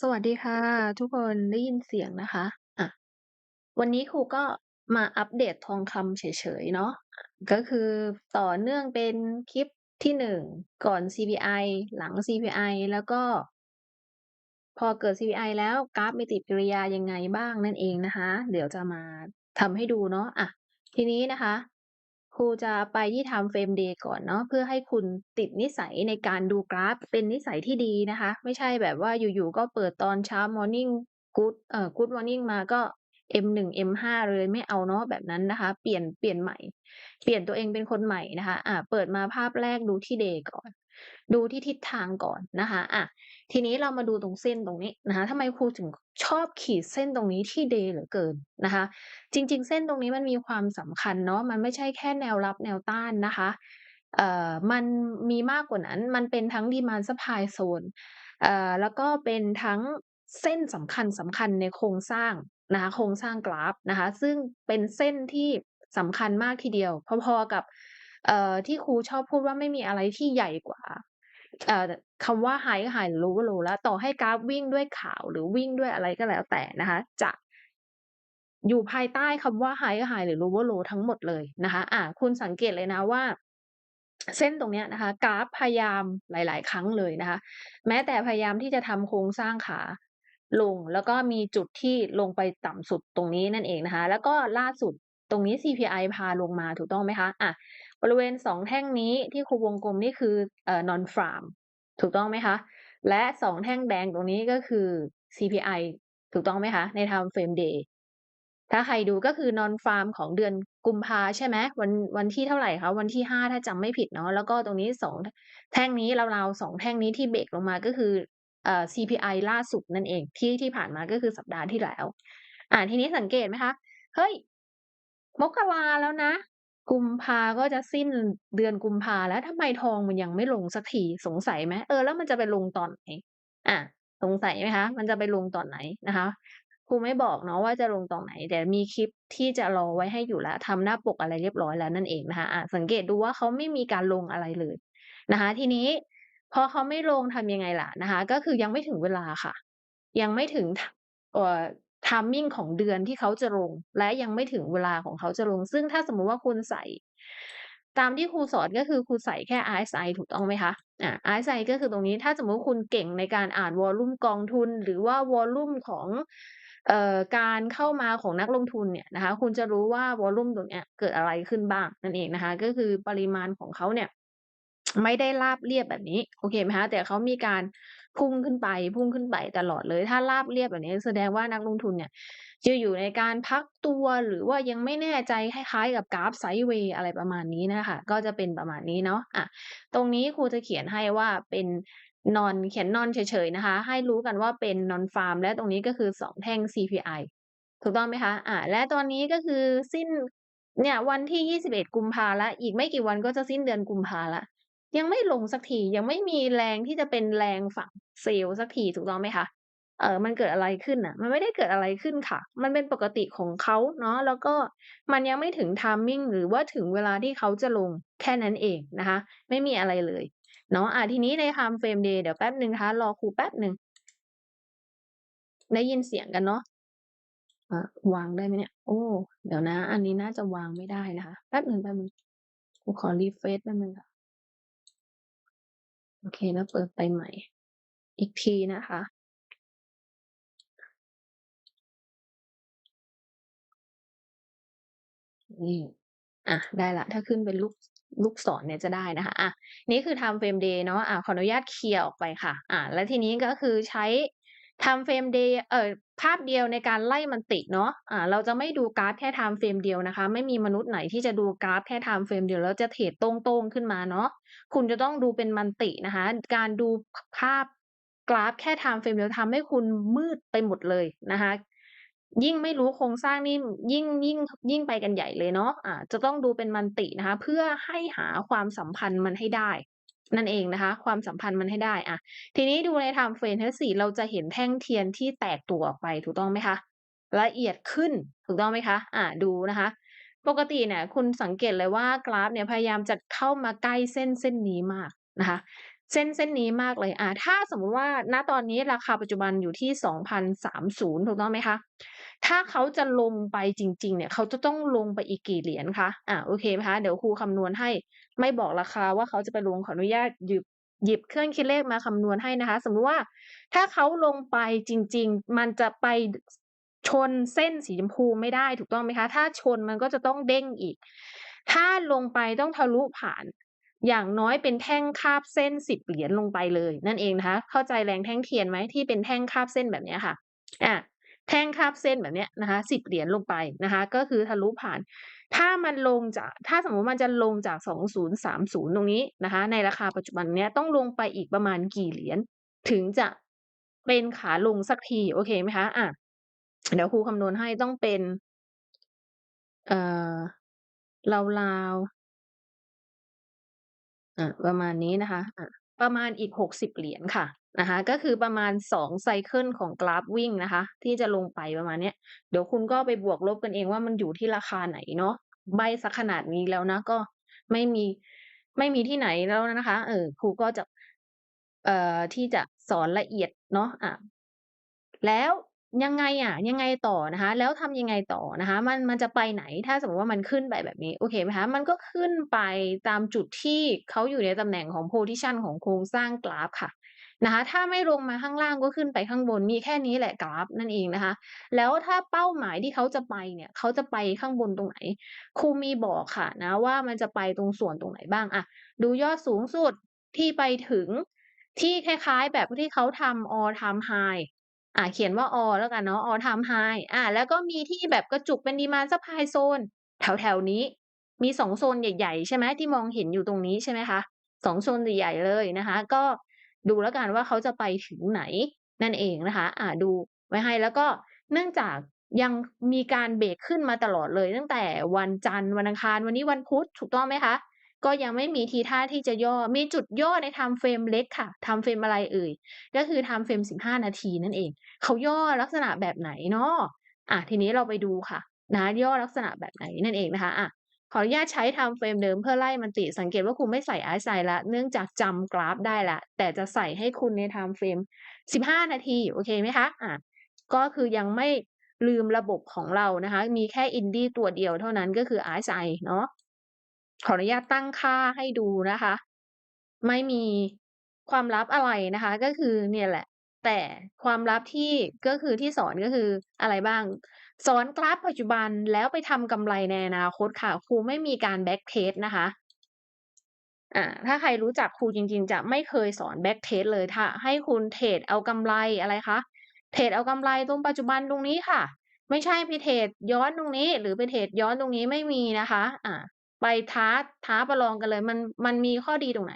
สวัสดีค่ะ ทุกคนได้ยินเสียงนะคะ อะ วันนี้ครูก็มาอัปเดตทองคำเฉย ๆ เนาะ ก็คือต่อเนื่องเป็นคลิปที่ 1 ก่อน CPI หลัง CPI แล้วก็ พอเกิด CPI แล้วกราฟมีปฏิกิริยายังไงบ้างนั่นเองนะคะ เดี๋ยวจะมาทำให้ดูเนาะ อะ ทีนี้นะคะ ครูจะไปที่ทำเฟรมเดย์ก่อนเนาะเพื่อให้คุณติดนิสัยในการดูกราฟเป็นนิสัยที่ดีนะคะ ไม่ใช่แบบว่าอยู่ๆก็เปิดตอนเช้ามอร์นิ่งกู๊ดเอ่อกู๊ดมอร์นิ่งมาก็ M1 M5 เลยไม่เอาเนาะแบบนั้นนะคะ เปลี่ยนเปลี่ยนใหม่ เปลี่ยนตัวเองเป็นคนใหม่นะคะ อ่า เปิดมาภาพแรกดูที่เดย์ก่อน ดูที่ทิศทางก่อนนะคะอะทีนี้เรามาดูตรงเส้นตรงนี้นะคะทำไมครูถึงชอบขีดเส้นตรงนี้ที่ Day เหลือเกินนะคะ จริง ๆ เส้นตรงนี้มันมีความสำคัญเนาะมันไม่ใช่แค่แนวรับแนวต้านนะคะเอ่อมันมีมากกว่านั้นมันเป็นทั้ง Demand Supply Zone เอ่อแล้วก็เป็นทั้งเส้นสำคัญสำคัญในโครงสร้างนะคะโครงสร้างกราฟนะคะ ซึ่งเป็นเส้นที่สำคัญมากทีเดียว พอๆกับ เอ่อที่ครูชอบพูดว่าไม่มีอะไรที่ใหญ่กว่า เอ่อคำว่า High ก็ High หรือ Low ก็ Low แล้ว ต่อให้กราฟวิ่งด้วยข่าวหรือวิ่งด้วยอะไรก็แล้วแต่นะคะ จะอยู่ภายใต้คำว่า High ก็ High หรือ Low ก็ Low ทั้งหมดเลยนะคะ อ่า คุณสังเกตเลยนะว่า เส้นตรงเนี้ยนะคะ กราฟพยายามหลาย ๆ ครั้งเลยนะคะ แม้แต่พยายามที่จะทำโครงสร้างขาลง แล้วก็มีจุดที่ลงไปต่ำสุดตรงนี้นั่นเองนะคะ แล้วก็ล่าสุดตรงนี้ CPI พาลงมาถูกต้องไหมคะ อะ บริเวณ 2 แท่งนี้ที่ครูวงกลมนี่คือเอ่อ non farm ถูกต้องไหมคะ และ 2 แท่งแดงตรงนี้ก็คือ CPI ถูกต้องไหมคะ ใน Time Frame Day ถ้าใครดูก็คือ non farm ของเดือนกุมภาใช่ไหมวันวันที่เท่าไหร่คะวันที่5ถ้าจำไม่ผิดเนาะแล้วก็ตรงนี้2แท่งนี้ราวๆ2แท่งนี้ที่เบรกลงมาก็คือเอ่อ CPI ล่าสุดนั่นเองที่ที่ผ่านมาก็คือสัปดาห์ที่แล้ว อ่าทีนี้สังเกตไหมคะ เฮ้ย มกราแล้วนะ กุมภาก็จะสิ้นเดือนกุมภาแล้วทำไมทองมันยังไม่ลงสักทีสงสัยไหมเออแล้วมันจะไปลงตอนไหนอ่าสงสัยไหมคะ มันจะไปลงตอนไหนนะคะครูไม่บอกเนาะว่าจะลงตอนไหน แต่มีคลิปที่จะรอไว้ให้อยู่แล้วทำหน้าปกอะไรเรียบร้อยแล้วนั่นเองนะคะอ่าสังเกตดูว่าเขาไม่มีการลงอะไรเลยนะคะ ทีนี้พอเขาไม่ลงทำยังไงล่ะนะคะ ก็คือยังไม่ถึงเวลาค่ะ ยังไม่ถึง เอ่อ timing ของเดือนที่เขาจะลง และยังไม่ถึงเวลาของเขาจะลง ซึ่งถ้าสมมุติว่าคุณใส่ ตามที่ครูสอนก็คือครูใส่แค่ RSI ถูกต้องไหมคะอ่า RSI ก็คือตรงนี้ถ้าสมมุติคุณเก่งในการอ่านวอลลุ่มกองทุน หรือว่าวอลลุ่มของเอ่อการเข้ามาของนักลงทุนเนี่ยนะคะ คุณจะรู้ว่าวอลลุ่มตรงเนี้ยเกิดอะไรขึ้นบ้างนั่นเองนะคะ ก็คือปริมาณของเขาเนี่ย ไม่ได้ราบเรียบแบบนี้ โอเคไหมคะแต่เขามีการ พุ่งขึ้นไป พุ่งขึ้นไปตลอดเลย ถ้าราบเรียบแบบนี้ แสดงว่านักลงทุนเนี่ยจะอยู่ในการพักตัวหรือว่ายังไม่แน่ใจคล้ายๆกับกราฟไซด์เวย์อะไรประมาณนี้นะคะ ก็จะเป็นประมาณนี้เนาะอะตรงนี้ครูจะเขียนให้ว่าเป็นนอนเขียนนอนเฉยๆนะคะ ให้รู้กันว่าเป็นนอนฟาร์ม และตรงนี้ก็คือสองแท่ง CPI ถูกต้องไหมคะอ่าและตอนนี้ก็คือสิ้นเนี่ยวันที่ 21 กุมภาแล้วอีกไม่กี่วันก็จะสิ้นเดือนกุมภาแล้วยังไม่ลงสักทียังไม่มีแรงที่จะเป็นแรงฝั่ง เซลล์สักทีถูกต้องไหมคะเออมันเกิดอะไรขึ้นน่ะ มันไม่ได้เกิดอะไรขึ้นค่ะ มันเป็นปกติของเขาเนาะ แล้วก็มันยังไม่ถึง timing หรือว่าถึงเวลาที่เขาจะลงแค่นั้นเองนะคะ ไม่มีอะไรเลย เนาะอ่าทีนี้ใน Time Frame Day เดี๋ยวแป๊บหนึ่งนะคะ รอครูแป๊บหนึ่ง ได้ยินเสียงกันเนาะอ่าวางได้ไหมเนี่ย โอ้ เดี๋ยวนะ อันนี้น่าจะวางไม่ได้นะคะ แป๊บหนึ่งแป๊บหนึ่งครูขอ refresh แป๊บหนึ่งค่ะ โอเค แล้วเปิดไปใหม่ อีกทีนะคะ นี่อะได้ละ ถ้าขึ้นเป็นลูกลูกศรเนี่ยจะได้นะคะ อะ นี่คือ Time Frame Day เนาะ อะ ขออนุญาตเคลียร์ออกไปค่ะ อะ แล้วทีนี้ก็คือใช้ Time Frame Day เอ่อภาพเดียวในการไล่มันติเนาะ อ่า เราจะไม่ดูกราฟแค่ Time Frame เดียวนะคะ ไม่มีมนุษย์ไหนที่จะดูกราฟแค่ Time Frame เดียวแล้วจะเทรดต้งๆขึ้นมาเนาะ คุณจะต้องดูเป็นมันตินะคะ การดูภาพ กราฟแค่ Time Frame เดียวทำให้คุณมืดไปหมดเลยนะคะ ยิ่งไม่รู้โครงสร้างนี่ยิ่งยิ่งยิ่งไปกันใหญ่เลยเนาะอ่าจะต้องดูเป็นมันตินะคะ เพื่อให้หาความสัมพันธ์มันให้ได้ นั่นเองนะคะ ความสัมพันธ์มันให้ได้อะทีนี้ดูใน Time Frame ทั้ง4เราจะเห็นแท่งเทียนที่แตกตัวออกไปถูกต้องไหมคะละเอียดขึ้นถูกต้องไหมคะ อ่าดูนะคะ ปกติเนี่ยคุณสังเกตเลยว่ากราฟเนี่ยพยายามจะเข้ามาใกล้เส้นเส้นนี้มากนะคะ เส้นเส้นนี้มากเลยอ่าถ้าสมมุติว่าณตอนนี้ราคาปัจจุบันอยู่ที่2,030ถูกต้องไหมคะ ถ้าเขาจะลงไปจริง ๆ เนี่ย เขาจะต้องลงไปอีกกี่เหรียญคะ?อ่าโอเคไหมคะ เดี๋ยวครูคำนวณให้ ไม่บอกราคาว่าเขาจะไปลงขออนุญาตหยิบหยิบเครื่องคิดเลขมาคำนวณให้นะคะ สมมุติว่าถ้าเขาลงไปจริง ๆ มันจะไปชนเส้นสีชมพูไม่ได้ถูกต้องไหมคะ ถ้าชนมันก็จะต้องเด้งอีก ถ้าลงไปต้องทะลุผ่าน อย่างน้อยเป็นแท่งคาบเส้น10เหรียญลงไปเลย นั่นเองนะคะ เข้าใจแรงแท่งเทียนไหม?ที่เป็นแท่งคาบเส้นแบบนี้ค่ะอาแท่งคาบเส้นแบบเนี้ยนะคะ10เหรียญลงไปนะคะ ก็คือทะลุผ่าน ถ้ามันลงจากถ้าสมมติมันจะลงจาก2030ตรงนี้นะคะ ในราคาปัจจุบันเนี้ยต้องลงไปอีกประมาณกี่เหรียญถึงจะเป็นขาลงสักทีโอเคไหมคะ?อาเดี๋ยวครูคำนวณให้ต้องเป็น เอ่อราว อา ประมาณนี้นะคะ อา ประมาณอีก 60 เหรียญค่ะ นะคะ ก็คือประมาณ 2 ไซเกิล ของกราฟวิ่งนะคะ ที่จะลงไปประมาณเนี้ย เดี๋ยวคุณก็ไปบวกลบกันเองว่า มันอยู่ที่ราคาไหนเนาะ ใบ้เสียขนาดนี้แล้วนะ ก็ไม่มี ไม่มีที่ไหนแล้วนะคะ เอ่อ ครูก็จะ เอ่อ ที่จะสอนละเอียดเนาะ อา แล้ว ยังไงอะ ยังไงต่อนะคะ แล้วทำยังไงต่อนะคะ มันมันจะไปไหนถ้าสมมติว่ามันขึ้นไปแบบนี้โอเคไหมคะมันก็ขึ้นไปตามจุดที่เขาอยู่ในตำแหน่งของ position ของโครงสร้างกราฟค่ะนะคะ ถ้าไม่ลงมาข้างล่างก็ขึ้นไปข้างบนมีแค่นี้แหละกราฟนั่นเองนะคะ แล้วถ้าเป้าหมายที่เขาจะไปเนี่ยเขาจะไปข้างบนตรงไหนครูมีบอกค่ะนะว่ามันจะไปตรงส่วนตรงไหนบ้างอะดูยอดสูงสุดที่ไปถึงที่คล้ายๆแบบที่เขาทำ all time high อ่าเขียนว่า all แล้วกันเนาะ all time high อาแล้วก็มีที่แบบกระจุกเป็น demand supply zone แถวนี้ มี2โซนใหญ่ๆ ใช่ไหมที่มองเห็นอยู่ตรงนี้ใช่ไหมคะ2โซนใหญ่ๆเลยนะคะ ก็ดูแล้วกันว่าเขาจะไปถึงไหนนั่นเองนะคะ อ่าดูไว้ให้แล้วก็เนื่องจากยังมีการเบรกขึ้นมาตลอดเลย ตั้งแต่วันจันทร์วันอังคารวันนี้วันพุธถูกต้องไหมคะ ก็ยังไม่มีทีท่าที่จะย่อ มีจุดย่อในไทม์เฟรมเล็กค่ะไทม์เฟรมอะไรเอ่ย ก็คือไทม์เฟรม15 นาทีนั่นเอง เขาย่อลักษณะแบบไหนเนาะอาทีนี้เราไปดูค่ะ นะย่อลักษณะแบบไหนนั่นเองนะคะอาขออนุญาตใช้ไทม์เฟรมเดิมเพื่อไล่มันติ สังเกตว่าครูไม่ใส่ RSI แล้วเนื่องจากจำกราฟได้ล้วแต่จะใส่ให้คุณในไทม์เฟรม15 นาที โอเคไหมคะ?อาก็คือยังไม่ลืมระบบของเรานะคะ มีแค่ Indie ตัวเดียวเท่านั้นก็คือ RSI เนาะ ขออนุญาตตั้งค่าให้ดูนะคะ ไม่มีความลับอะไรนะคะ ก็คือเนี่ยแหละ แต่ความลับที่ก็คือที่สอนก็คืออะไรบ้าง สอนกราฟปัจจุบันแล้วไปทำกำไรในอนาคตค่ะครูไม่มีการ back test นะคะอ่าถ้าใครรู้จักครูจริง ๆ จะไม่เคยสอน back test เลยถ้าให้คุณเทรดเอากำไรอะไรคะเทรดเอากำไรตรงปัจจุบันตรงนี้ค่ะ ไม่ใช่ไปเทรดย้อนตรงนี้ หรือไปเทรดย้อนตรงนี้ไม่มีนะคะ อ่า ไปท้าท้าประลองกันเลย มันมันมีข้อดีตรงไหน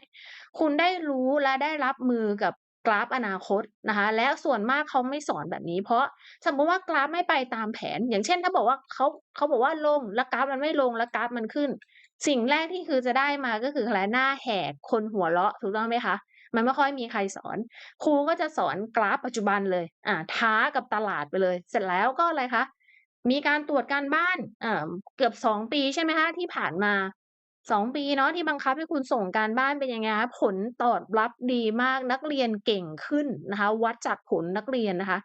คุณได้รู้และได้รับมือกับกราฟอนาคตนะคะ และส่วนมากเขาไม่สอนแบบนี้ เพราะสมมติว่ากราฟไม่ไปตามแผน อย่างเช่น ถ้าบอกว่าเขาเขาบอกว่าลงแล้วกราฟมันไม่ลงแล้วกราฟมันขึ้น สิ่งแรกที่คือจะได้มาก็คืออะไรหน้าแหกคนหัวเราะถูกต้องไหมคะมันไม่ค่อยมีใครสอน ครูก็จะสอนกราฟปัจจุบันเลย อ่า ท้ากับตลาดไปเลย เสร็จแล้วก็อะไรคะ มีการตรวจการบ้านเอ่อเกือบ2ปีใช่ไหมคะที่ผ่านมา2ปีเนาะที่บังคับให้คุณส่งการบ้านเป็นยังไงคะผลตอบรับดีมากนักเรียนเก่งขึ้นนะคะ วัดจากผลนักเรียนนะคะ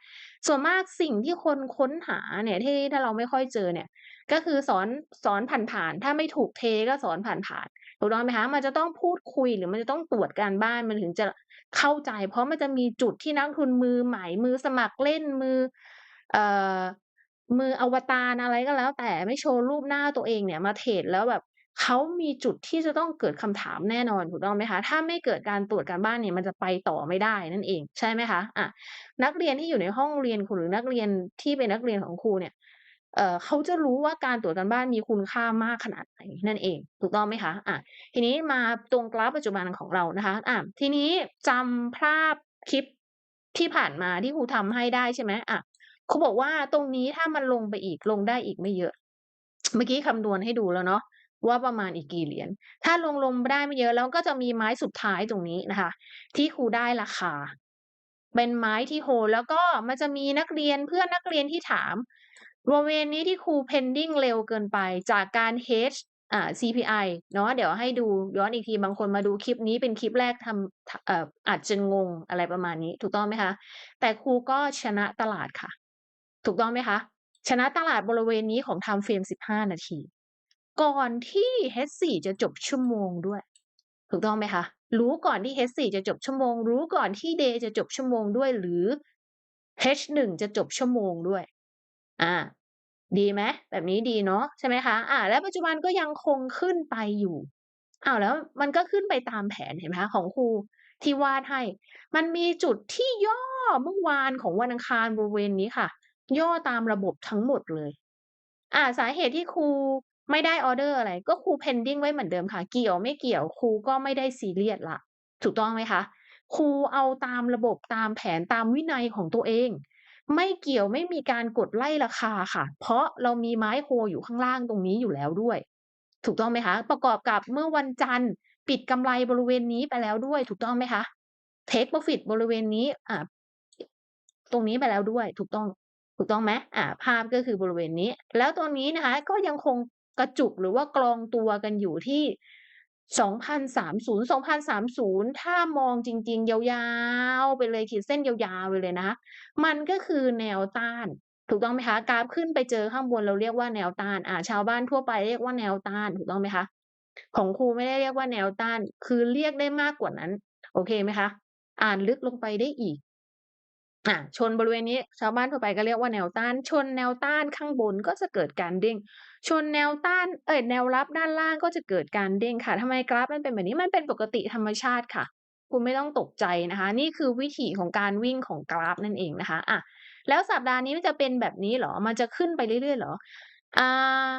ส่วนมากสิ่งที่คนค้นหาเนี่ยที่ถ้าเราไม่ค่อยเจอเนี่ย ก็คือสอนสอนผ่านๆถ้าไม่ถูกเทก็สอนผ่านๆถูกต้องไหมคะมันจะต้องพูดคุยหรือมันจะต้องตรวจการบ้านมันถึงจะเข้าใจ เพราะมันจะมีจุดที่นักทุนมือใหม่มือสมัครเล่นมือ เอ่อ มืออวตารอะไรก็แล้ว แต่ไม่โชว์รูปหน้าตัวเองเนี่ยมาเทรดแล้วแบบเขามีจุดที่จะต้องเกิดคำถามแน่นอนถูกต้องไหมคะ ถ้าไม่เกิดการตรวจการบ้านเนี่ยมันจะไปต่อไม่ได้นั่นเองใช่ไหมคะอานักเรียนที่อยู่ในห้องเรียนคุณหรือนักเรียนที่เป็นนักเรียนของครูเนี่ยเอ่อเขาจะรู้ว่าการตรวจการบ้านมีคุณค่ามากขนาดไหนนั่นเอง ถูกต้องไหมคะอาทีนี้มาตรงกราฟปัจจุบันของเรานะคะอาทีนี้จำภาพคลิปที่ผ่านมาที่ครูทำให้ได้ใช่ไหมอาครูบอกว่าตรงนี้ถ้ามันลงไปอีกลงได้อีกไม่เยอะ เมื่อกี้คำนวณให้ดูแล้วเนาะว่าประมาณอีกกี่เหรียญ ถ้าลงลงได้ไม่เยอะแล้วก็จะมีไม้สุดท้ายตรงนี้นะคะ ที่ครูได้ราคา เป็นไม้ที่โฮแล้วก็มันจะมีนักเรียนเพื่อนนักเรียนที่ถามบริเวณนี้ที่ครู pending เร็วเกินไปจากการ hedge อ่า CPI เนาะเดี๋ยวให้ดูย้อนอีกทีบางคนมาดูคลิปนี้เป็นคลิปแรกทำเอ่ออาจจะงงอะไรประมาณนี้ ถูกต้องไหมคะ?แต่ครูก็ชนะตลาดค่ะ ถูกต้องไหมคะ?ชนะตลาดบริเวณนี้ของ Time Frame 15 นาที ก่อนที่ H4 จะจบชั่วโมงด้วย ถูกต้องไหมคะ?รู้ก่อนที่ H4 จะจบชั่วโมง รู้ก่อนที่ Day จะจบชั่วโมงด้วย หรือ H1 จะจบชั่วโมงด้วยอาดีไหม?แบบนี้ดีเนาะใช่ไหมคะ?อาแล้วปัจจุบันก็ยังคงขึ้นไปอยู่อ้าวแล้วมันก็ขึ้นไปตามแผนเห็นไหมคะของครูที่วาดให้ มันมีจุดที่ย่อเมื่อวานของวันอังคารบริเวณนี้ค่ะ ย่อตามระบบทั้งหมดเลยอาสาเหตุที่ครูไม่ได้ออเดอร์อะไร ก็ครู pending ไว้เหมือนเดิมค่ะ เกี่ยวไม่เกี่ยวครูก็ไม่ได้ซีเรียสล้วถูกต้องไหมคะ?ครูเอาตามระบบตามแผนตามวินัยของตัวเอง ไม่เกี่ยวไม่มีการกดไล่ราคาค่ะ เพราะเรามีไม้โฮลอยู่ข้างล่างตรงนี้อยู่แล้วด้วย ถูกต้องไหมคะ?ประกอบกับเมื่อวันจันทร์ ปิดกำไรบริเวณนี้ไปแล้วด้วย ถูกต้องไหมคะ? Take Profit บริเวณนี้อ่าตรงนี้ไปแล้วด้วย ถูกต้อง ถูกต้องไหม?อ่าภาพก็คือบริเวณนี้ แล้วตัวนี้นะคะก็ยังคงกระจุกหรือว่ากรองตัวกันอยู่ที่2,030 2,030 ถ้ามองจริง ๆ ยาวๆ ไปเลยขีดเส้นยาวๆไปเลยนะคะมันก็คือแนวต้าน ถูกต้องไหมคะ?กราฟขึ้นไปเจอข้างบนเราเรียกว่าแนวต้าน อ่า ชาวบ้านทั่วไปเรียกว่าแนวต้านถูกต้องไหมคะ?ของครูไม่ได้เรียกว่าแนวต้าน คือเรียกได้มากกว่านั้น โอเคไหมคะ?อ่านลึกลงไปได้อีก อาชนบริเวณนี้ชาวบ้านทั่วไปก็เรียกว่าแนวต้าน ชนแนวต้านข้างบนก็จะเกิดการเด้ง ชนแนวต้านเอ๊ยแนวรับด้านล่างก็จะเกิดการเด้งค่ะทำไมกราฟมันเป็นแบบนี้?มันเป็นปกติธรรมชาติค่ะ คุณไม่ต้องตกใจนะคะ นี่คือวิถีของการวิ่งของกราฟนั่นเองนะคะอาแล้วสัปดาห์นี้มันจะเป็นแบบนี้เหรอ?มันจะขึ้นไปเรื่อยๆเหรอ?อ่า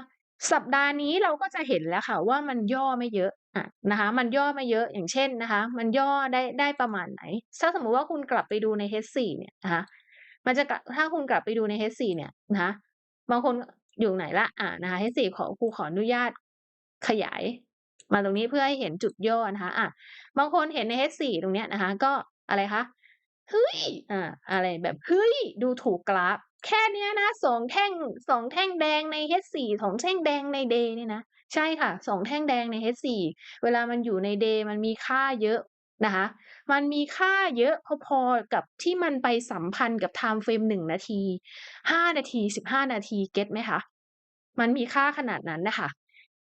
สัปดาห์นี้เราก็จะเห็นแล้วค่ะว่ามันย่อไม่เยอะอะนะคะมันย่อไม่เยอะอย่างเช่นนะคะ มันย่อได้ได้ประมาณไหน?ถ้าสมมุติว่าคุณกลับไปดูใน H4 เนี่ยนะคะมันจะถ้าคุณกลับไปดูใน H4 เนี่ยนะคะบางคนอยู่ไหนล้ว?อานะคะ H4 ขอครูขออนุญาตขยาย มาตรงนี้เพื่อให้เห็นจุดย่อนะคะอาบางคนเห็นใน H4 ตรงเนี้ยนะคะ ก็อะไรคะเฮ้ย!อ่าอะไรแบบเฮ้ย!ดูถูกกราฟ แค่เนี้ยนะ2แท่ง2แท่งแดงใน H4 2แท่งแดงใน Day เนี่ยนะ ใช่ค่ะ2แท่งแดงใน H4 เวลามันอยู่ใน Day มันมีค่าเยอะนะคะ มันมีค่าเยอะพอๆกับที่มันไปสัมพันธ์กับ Time Frame 1นาที5นาที15นาทีเก็ตไหมคะ?มันมีค่าขนาดนั้นนะคะ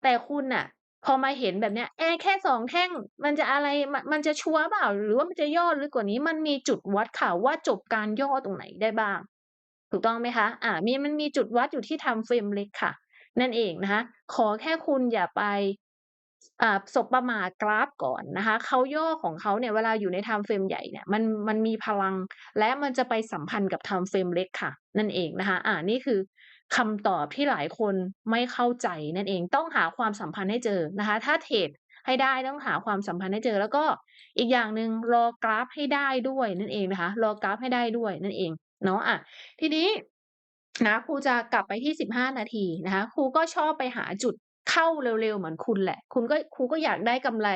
แต่คุณน่ะ พอมาเห็นแบบเนี้ยเอ๊แค่2แท่ง มันจะอะไรมมันจะชัวร์เปล่า?หรือว่ามันจะย่อลึกกว่านี้?มันมีจุดวัดค่ะว่าจบการย่อตรงไหนได้บ้าง ถูกต้องไหมคะ?อ่ามีมันมีจุดวัดอยู่ที่ Time Frame เล็กค่ะ นั่นเองนะคะ ขอแค่คุณอย่าไปอ่าสบประมาทกราฟก่อนนะคะเขาย่อของเขาเนี่ยเวลาอยู่ใน Time Frame ใหญ่เนี่ยมันมันมีพลัง และมันจะไปสัมพันธ์กับ Time Frame เล็กค่ะ นั่นเองนะคะ อ่านี่คือคำตอบที่หลายคนไม่เข้าใจนั่นเองต้องหาความสัมพันธ์ให้เจอนะคะ ถ้าเทรดให้ได้ต้องหาความสัมพันธ์ให้เจอ แล้วก็อีกอย่างหนึ่งรอกราฟให้ได้ด้วยนั่นเองนะคะ รอกราฟให้ได้ด้วยนั่นเอง เนาะอาทีนี้นะครูจะกลับไปที่15นาทีนะคะครูก็ชอบไปหาจุดเข้าเร็วๆเหมือนคุณแหละ คุณก็ครูก็อยากได้กำไร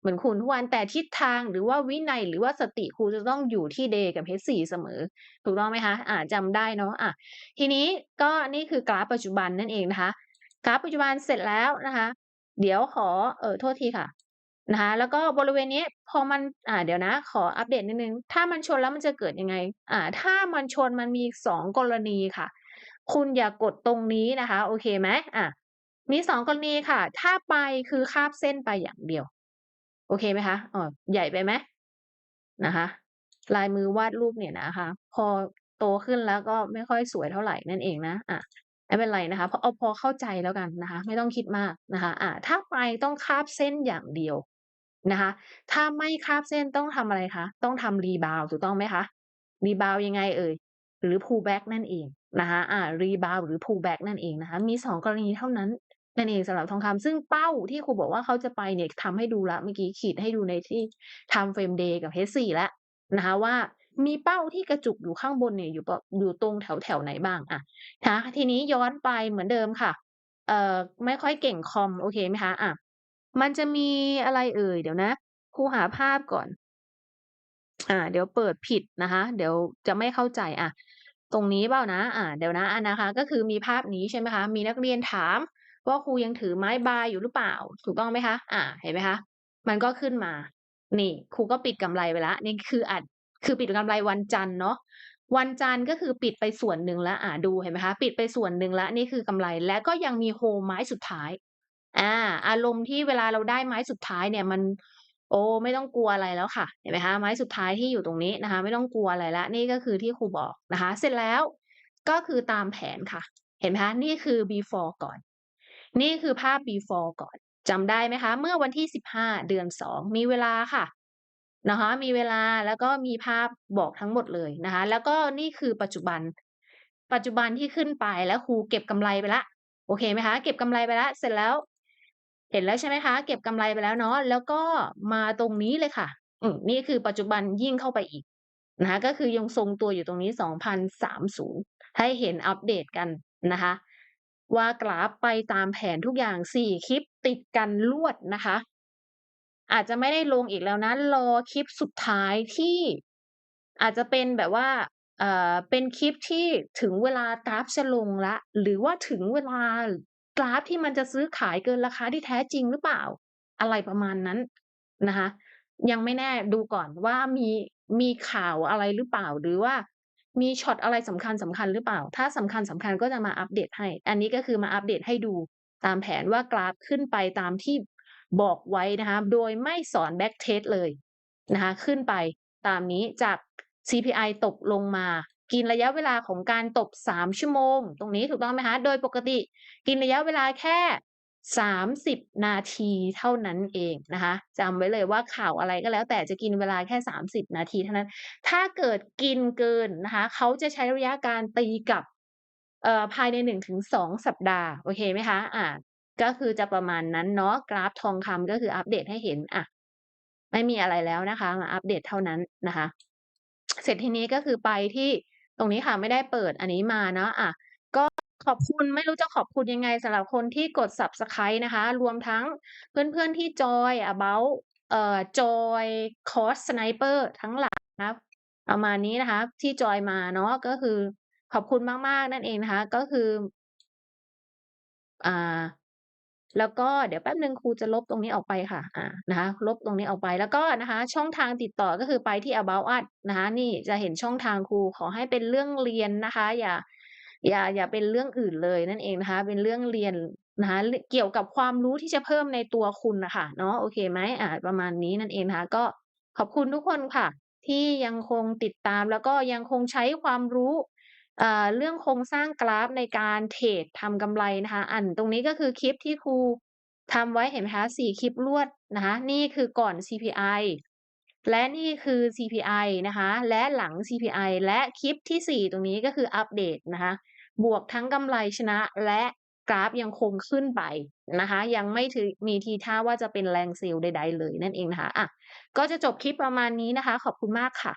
เหมือนคุณทุกวันแต่ทิศทางหรือว่าวินัยหรือว่าสติครูจะต้องอยู่ที่ Day กับ H4 เสมอ ถูกต้องไหมคะ?อ่าจำได้เนาะอาทีนี้ก็นี่คือกราฟปัจจุบันนั่นเองนะคะกราฟปัจจุบันเสร็จแล้วนะคะ เดี๋ยวขอเออโทษทีค่ะ นะคะแล้วก็บริเวณนี้พอมันอ่าเดี๋ยวนะ ขออัปเดตนิดนึง ถ้ามันชนแล้วมันจะเกิดยังไง?อ่าถ้ามันชนมันมี2กรณีค่ะ คุณอย่ากดตรงนี้นะคะ โอเคไหม?อ่ามี2กรณีค่ะ ถ้าไปคือคาบเส้นไปอย่างเดียว โอเคไหมคะ?อ่อใหญ่ไปไหม?นะคะ ลายมือวาดรูปเนี่ยนะคะ พอโตขึ้นแล้วก็ไม่ค่อยสวยเท่าไหร่นั่นเองนะอาไม่เป็นไรนะคะพเอาพอเข้าใจแล้วกันนะคะ ไม่ต้องคิดมากนะคะ อ่าถ้าไปต้องคาบเส้นอย่างเดียว นะคะ ถ้าไม่คาบเส้นต้องทำอะไรคะ?ต้องทำ Rebound ถูกต้องไหมคะ? Rebound ยังไงเอ่ย?หรือ Pullback นั่นเองนะคะอ่า Rebound หรือ Pullback นั่นเองนะคะ มี2กรณีเท่านั้นนั่นเองสำหรับทองคำซึ่งเป้าที่ครูบอกว่าเขาจะไปเนี่ยทำให้ดูล้วเมื่อกี้ขีดให้ดูในที่ Time Frame Day กับ H4 แล้วนะคะว่ามีเป้าที่กระจุกอยู่ข้างบนเนี่ยอยู่อยู่ตรงแถวๆไหนบ้างอานะคะทีนี้ย้อนไปเหมือนเดิมค่ะ เอ่อไม่ค่อยเก่งคอมโอเคไหมคะ?อา มันจะมีอะไรเอ่ย?เดี๋ยวนะ ครูหาภาพก่อน อ่า เดี๋ยวเปิดผิดนะคะ เดี๋ยวจะไม่เข้าใจอาตรงนี้เปล่านะ?อ่า เดี๋ยวนะอานนะคะ ก็คือมีภาพนี้ใช่ไหมคะ?มีนักเรียนถาม ว่าครูยังถือไม้บายอยู่หรือเปล่า ถูกต้องไหมคะ อ่า เห็นไหมคะ มันก็ขึ้นมา นี่ครูก็ปิดกำไรไปแล้วนี่คืออาจคือปิดกำไรวันจันทร์เนาะวันจันทร์ก็คือปิดไปส่วนหนึ่งแล้วอ่าดูเห็นไหมคะ ปิดไปส่วนหนึ่งแล้วนี่คือกำไรและก็ยังมี hold ไม้สุดท้าย อ่า อารมณ์ที่เวลาเราได้ไม้สุดท้ายเนี่ยมัน โอ้ไม่ต้องกลัวอะไรแล้วค่ะ เห็นไหมคะไม้สุดท้ายที่อยู่ตรงนี้นะคะ ไม่ต้องกลัวอะไรแล้วนี่ก็คือที่ครูบอกนะคะ เสร็จแล้วก็คือตามแผนค่ะ เห็นไหมคะนี่คือ Before ก่อน นี่คือภาพ Before ก่อนจำได้ไหมคะ เมื่อวันที่15เดือน2มีเวลาค่ะนะคะมีเวลาแล้วก็มีภาพบอกทั้งหมดเลยนะคะ แล้วก็นี่คือปัจจุบัน ปัจจุบันที่ขึ้นไปแล้วครูเก็บกำไรไปล้วโอเคไหมคะ เก็บกำไรไปล้วเสร็จแล้ว เห็นแล้วใช่ไหมคะ เก็บกำไรไปแล้วเนาะแล้วก็มาตรงนี้เลยค่ะ อืนี่คือปัจจุบันยิ่งเข้าไปอีกนะคะก็คือยังทรงตัวอยู่ตรงนี้ 2030 ให้เห็นอัปเดตกันนะคะ ว่ากราฟไปตามแผนทุกอย่าง 4 คลิปติดกันรวดนะคะ อาจจะไม่ได้ลงอีกแล้วนะ รอคลิปสุดท้ายที่อาจจะเป็นแบบว่าเอ่อเป็นคลิปที่ถึงเวลากราฟจะลงล้วหรือว่าถึงเวลา กราฟที่มันจะซื้อขายเกินราคาที่แท้จริงหรือเปล่า อะไรประมาณนั้นนะคะ ยังไม่แน่ดูก่อนว่ามีมีข่าวอะไรหรือเปล่า หรือว่ามีช็อตอะไรสำคัญๆหรือเปล่า ถ้าสำคัญๆก็จะมาอัปเดตให้ อันนี้ก็คือมาอัปเดตให้ดูตามแผนว่ากราฟขึ้นไปตามที่บอกไว้นะคะ โดยไม่สอน back test เลยนะคะ ขึ้นไปตามนี้จาก CPI ตกลงมา กินระยะเวลาของการตก3ชั่วโมง ตรงนี้ถูกต้องไหมคะ โดยปกติกินระยะเวลาแค่ 30 นาทีเท่านั้นเองนะคะจำไว้เลยว่าข่าวอะไรก็แล้ว แต่จะกินเวลาแค่ 30 นาทีเท่านั้น ถ้าเกิดกินเกินนะคะเขาจะใช้ระยะการตีกลับเอ่อภายใน 1-2 สัปดาห์ โอเคไหมคะอ่าก็คือจะประมาณนั้นเนาะกราฟทองคำก็คืออัปเดตให้เห็นอะไม่มีอะไรแล้วนะคะ มาอัปเดตเท่านั้นนะคะ เสร็จทีนี้ก็คือไปที่ ตรงนี้ค่ะไม่ได้เปิดอันนี้มาเนาะอะก็ขอบคุณไม่รู้จะขอบคุณยังไงสำหรับคนที่กด Subscribe นะคะ รวมทั้งเพื่อนๆที่จอย About เอ่อจอยคอร์ส Sniper ทั้งหลายนะประมาณนี้นะคะ ที่จอยมาเนาะก็คือขอบคุณมากๆนั่นเองนะคะ ก็คือ อ่า แล้วก็เดี๋ยวแป๊บหนึ่งครูจะลบตรงนี้ออกไปค่ะอานะคะลบตรงนี้ออกไปแล้วก็นะคะช่องทางติดต่อก็คือไปที่ About Us นะคะนี่จะเห็นช่องทางครูขอให้เป็นเรื่องเรียนนะคะ อย่าอย่าอย่าเป็นเรื่องอื่นเลยนั่นเองนะคะ เป็นเรื่องเรียนนะคะเกี่ยวกับความรู้ที่จะเพิ่มในตัวคุณนะคะเนาะโอเคไหมอ่าประมาณนี้นั่นเองนะคะก็ขอบคุณทุกคนค่ะ ที่ยังคงติดตามแล้วก็ยังคงใช้ความรู้ อ่า เรื่องโครงสร้างกราฟในการเทรดทำกำไรนะคะ อันตรงนี้ก็คือคลิปที่ครูทำไว้เห็นไหมคะ 4 คลิปรวดนะคะ นี่คือก่อน CPI และนี่คือ CPI นะคะ และหลัง CPI และคลิปที่ 4 ตรงนี้ก็คืออัปเดตนะคะ บวกทั้งกำไรชนะและกราฟยังคงขึ้นไปนะคะ ยังไม่ถือมีทีท่าว่าจะเป็นแรงเซลล์ใด ๆ เลยนั่นเองนะคะอะก็จะจบคลิปประมาณนี้นะคะ ขอบคุณมากค่ะ